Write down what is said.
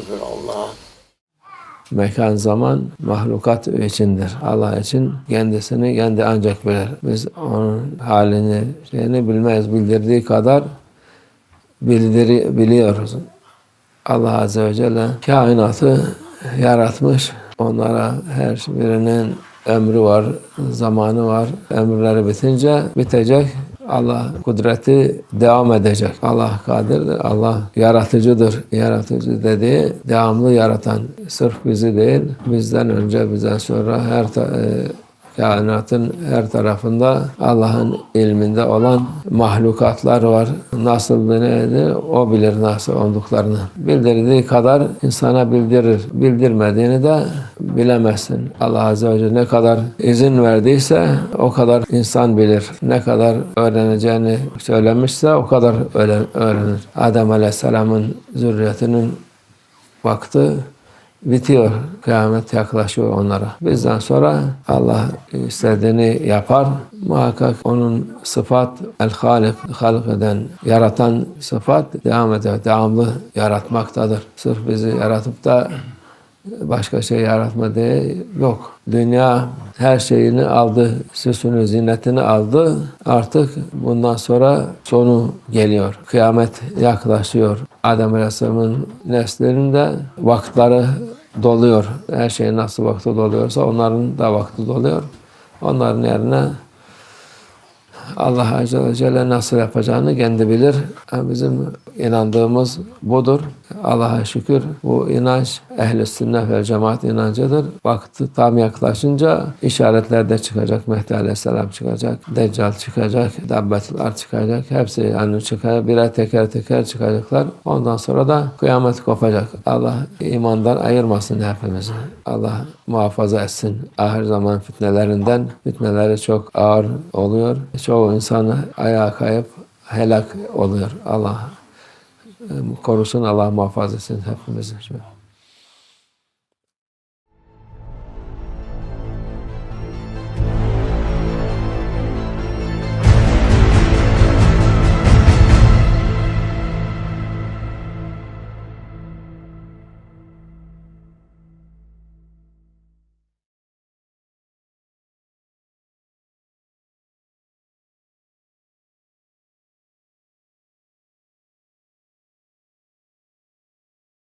şükür Allah. Mekan zaman mahlukat içindir. Allah için kendisini kendi ancak bilir. Biz onun halini, şeyini bilmeyiz. Bildirdiği kadar bildiri, biliyoruz. Allah Azze ve Celle kainatı yaratmış. Onlara her birinin ömrü var, zamanı var. Ömürleri bitince bitecek. Allah kudreti devam edecek. Allah kadirdir. Allah yaratıcıdır. Yaratıcı dediği devamlı yaratan. Sırf bizi değil, bizden önce, bizden sonra her ta- e, kainatın her tarafında Allah'ın ilminde olan mahlukatlar var. Nasıl neydi o bilir nasıl olduklarını. Bildirdiği kadar insana bildirir. Bildirmediğini de bilemezsin. Allah Azze ve Celle ne kadar izin verdiyse o kadar insan bilir. Ne kadar öğreneceğini söylemişse o kadar öğren- öğrenir. Adem Aleyhisselam'ın zürriyetinin vakti bitiyor. Kıyamet yaklaşıyor onlara. Bizden sonra Allah istediğini yapar. Muhakkak onun sıfat el-halik, halk eden, yaratan sıfat devam eder. Devamlı yaratmaktadır. Sırf bizi yaratıp da başka şey yaratma diye yok. Dünya her şeyini aldı, süsünü, zinetini aldı. Artık bundan sonra sonu geliyor. Kıyamet yaklaşıyor. Adem Aleyhisselam'ın neslerinde vakitleri doluyor. Her şey nasıl vakti doluyorsa onların da vakti doluyor. Onların yerine Allah Azze ve Celle nasıl yapacağını kendi bilir. Bizim inandığımız budur. Allah'a şükür bu inanç ehl-i sünnet ve cemaat inancıdır. Vakti tam yaklaşınca işaretler de çıkacak. Mehdi Aleyhisselam çıkacak. Deccal çıkacak. Dabbetler çıkacak. Hepsi yani çıkacak. Birer teker teker çıkacaklar. Ondan sonra da kıyamet kopacak. Allah imandan ayırmasın hepimizi. Allah muhafaza etsin. Ahir zaman fitnelerinden fitneleri çok ağır oluyor. Çoğu insanı ayağa kayıp helak oluyor. Allah korusun, Allah muhafaza etsin hepimizi.